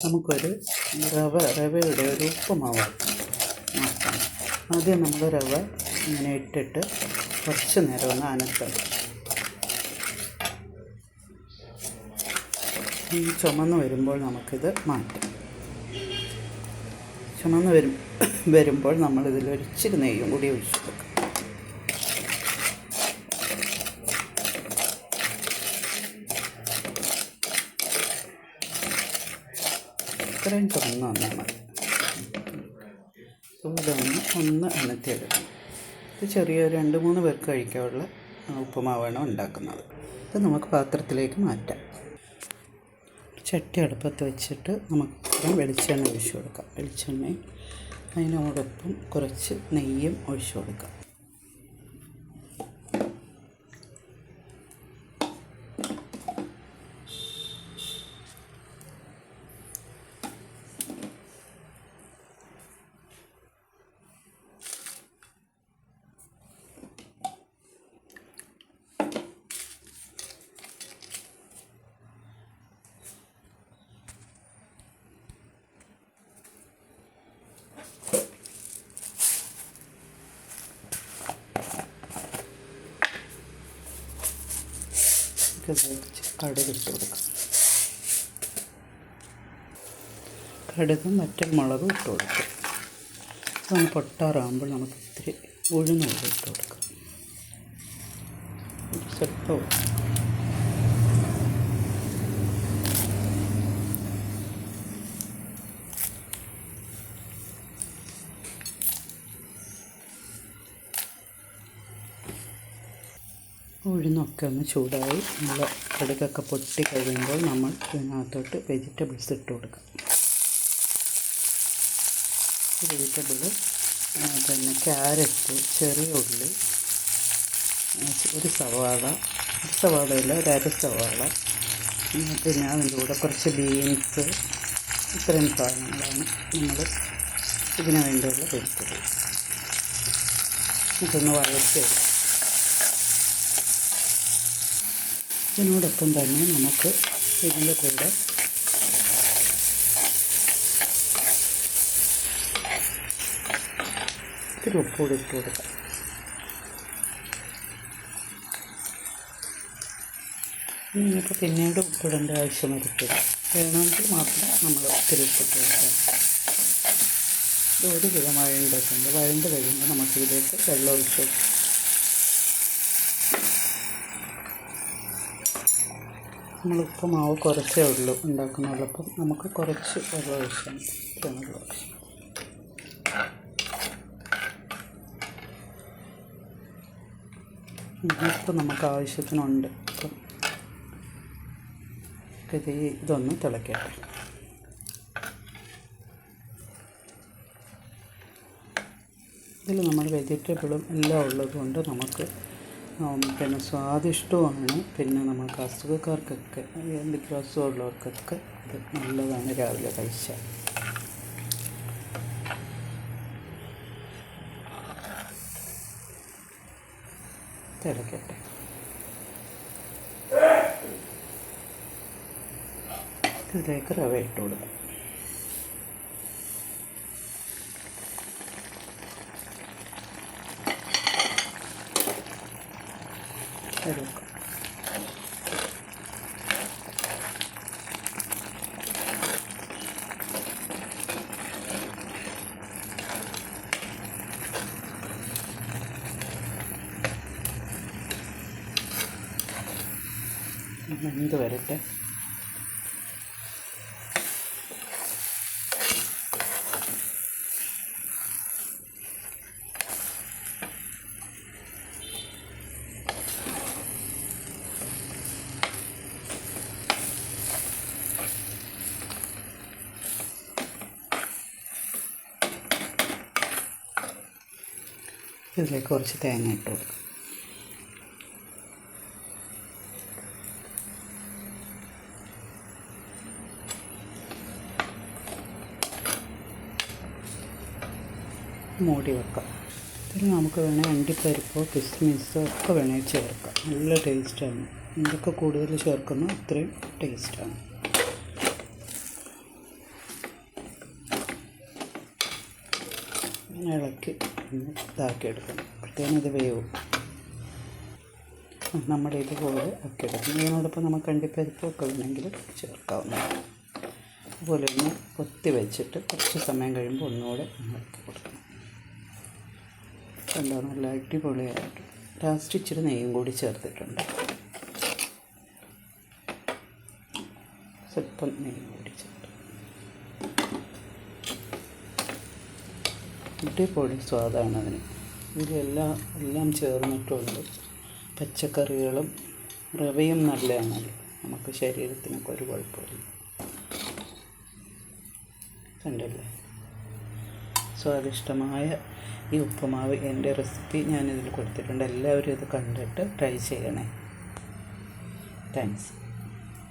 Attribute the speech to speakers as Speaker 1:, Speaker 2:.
Speaker 1: നമുക്കൊരു റവ റവയുടെ ഒരു ഉപ്പുമാവ് ആക്കാം ആദ്യം നമ്മൾ റവ ഇങ്ങനെ ഇട്ടിട്ട് കുറച്ച് നേരം ഒന്ന് അനക്കണം ഈ ചുമന്ന് വരുമ്പോൾ നമുക്കിത് മാറ്റാം. ചുമന്ന് വരും വരുമ്പോൾ നമ്മളിതിൽ ഒരിച്ചിരി നെയ്യും കൂടി ഒഴിച്ചു കൊടുക്കാം. ഇത്രയും തുറന്ന് വന്നാൽ മതി. ഇതൊന്ന് ഒന്ന് അനത്തിയെടുക്കണം ഇത് ചെറിയ രണ്ട് മൂന്ന് പേർക്ക് കഴിക്കാനുള്ള ഉപ്പുമാവാണ് ഉണ്ടാക്കുന്നത്. ഇത് നമുക്ക് പാത്രത്തിലേക്ക് മാറ്റാം. ചട്ടി അടുപ്പത്ത് വെച്ചിട്ട് നമുക്ക് വെളിച്ചെണ്ണ ഒഴിച്ചു കൊടുക്കാം. വെളിച്ചെണ്ണയും അതിനോടൊപ്പം കുറച്ച് നെയ്യും ഒഴിച്ചു കൊടുക്കാം. വെച്ച് കടുക് ഇട്ട് കൊടുക്കാം. കടുകും മുളക് ഇട്ട് കൊടുക്കാം. ഒന്ന് പൊട്ടാറാകുമ്പോൾ നമുക്ക് ഇത്തിരി ഉഴുന്നുകൂടി ഇട്ട് കൊടുക്കാം. സ്വല്പം ഉഴുന്നൊക്കെ ഒന്ന് ചൂടായി നമ്മൾ കടുകൊക്കെ പൊട്ടി കഴിയുമ്പോൾ നമ്മൾ ഇതിനകത്തോട്ട് വെജിറ്റബിൾസ് ഇട്ട് കൊടുക്കാം. വെജിറ്റബിൾ പിന്നെ ക്യാരറ്റ് ചെറിയ ഉള്ളി ഒരു സവാള ഒരു സവാളയില്ല ഒരു അര സവാള പിന്നെ അതിന്റെ കൂടെ കുറച്ച് ബീൻസ് ഇത്രയും സാധനങ്ങളാണ് നമ്മൾ ഇതിന് വേണ്ടിയുള്ള വെജിറ്റബിൾസ് ഇതൊന്ന് വഴറ്റിയെടുക്കാം. ഇതിനോടൊപ്പം തന്നെ നമുക്ക് ഇതിന്റെ കൂടെ ഇത്തിരി ഉപ്പൂടി ഇട്ട് കൊടുക്കാം. നിങ്ങൾക്ക് പിന്നീട് ഉപ്പിടേണ്ട ആവശ്യം വരത്തില്ല. വേണമെങ്കിൽ മാത്രം നമ്മൾ ഒത്തിരി ഉപ്പിട്ട് കൊടുക്കാം. ഇത് ഒരു കിലോ വഴണ്ടൊക്കെയുണ്ട് വഴണ്ട് കഴിയുമ്പോൾ നമുക്കിതിലേക്ക് വെള്ളം ഒഴിച്ച് കൊടുക്കാം. നമ്മൾ മാവ് കുറച്ചേ ഉള്ളൂ ഉണ്ടാക്കുന്നുള്ളൂ അപ്പം നമുക്ക് കുറച്ച് വെള്ളം ആവശ്യം ഇത്രയും ഉപ്പ് നമുക്ക് ആവശ്യത്തിനുണ്ട്. അപ്പം ഇത് ഇതൊന്ന് തിളക്കട്ടെ ഇതിൽ നമ്മൾ വെജിറ്റബിളും എല്ലാം ഉള്ളതുകൊണ്ട് നമുക്ക് പിന്നെ സ്വാദിഷ്ടവുമാണ് പിന്നെ നമുക്ക് അസുഖക്കാർക്കൊക്കെ എന്തെങ്കിലും അസുഖമുള്ളവർക്കൊക്കെ ഇത് നല്ലതാണ് രാവിലെ കഴിച്ചാൽ തിളക്കട്ടെ ഇതിലേക്ക് റവ ഇട്ട് കൊടുക്കാം. എടുക്കാം വെന്ത് വരട്ടെ? ഇതിലേക്ക് കുറച്ച് തേങ്ങ ഇട്ട്. മൂടി വെക്കാം. ഇതിൽ നമുക്ക് വേണേൽ അണ്ടിപ്പരിപ്പോ കിസ്മിസോ ഒക്കെ വേണേൽ ചേർക്കാം. നല്ല ടേസ്റ്റാണ് എന്തൊക്കെ കൂടുതൽ ചേർക്കുന്നോ അത്രയും ടേസ്റ്റാണ് ഇളക്കി ഒന്ന് ഇതാക്കി എടുക്കണം അപ്പോഴത്തേനും ഇത് വേവും. നമ്മുടെ ഇതുപോലെ ആക്കി എടുക്കും ഇതിനോടൊപ്പം നമുക്ക് അണ്ടിപ്പരിപ്പൊക്കെ വേണമെങ്കിൽ ചേർക്കാവുന്നതാണ്. അതുപോലെ ഒന്ന് കൊത്തി വെച്ചിട്ട് കുറച്ച് സമയം കഴിയുമ്പോൾ ഒന്നുകൂടെ ഒന്ന് ഇളക്കി കൊടുക്കണം. എന്താ നല്ല അടിപൊളിയായിട്ട്. ലാസ്റ്റ് ഇച്ചിരി നെയ്യും കൂടി ചേർത്തിട്ടുണ്ട്. സ്വല്പം നെയ്യും കൂടി ചേർത്ത് അടിപൊളി സ്വാദാണ് അതിന് ഇതിലെല്ലാം എല്ലാം ചേർന്നിട്ടുണ്ട്. പച്ചക്കറികളും റവയും നല്ലതാണല്ലോ നമുക്ക് ശരീരത്തിനൊക്കെ ഒരു കുഴപ്പമില്ല. കണ്ടല്ലേ? സ്വാദിഷ്ടമായ ഈ ഉപ്പുമാവ് എന്റെ റെസിപ്പി ഞാനിതിൽ കൊടുത്തിട്ടുണ്ട്. എല്ലാവരും ഇത് കണ്ടിട്ട് ട്രൈ ചെയ്യണേ. താങ്ക്സ്.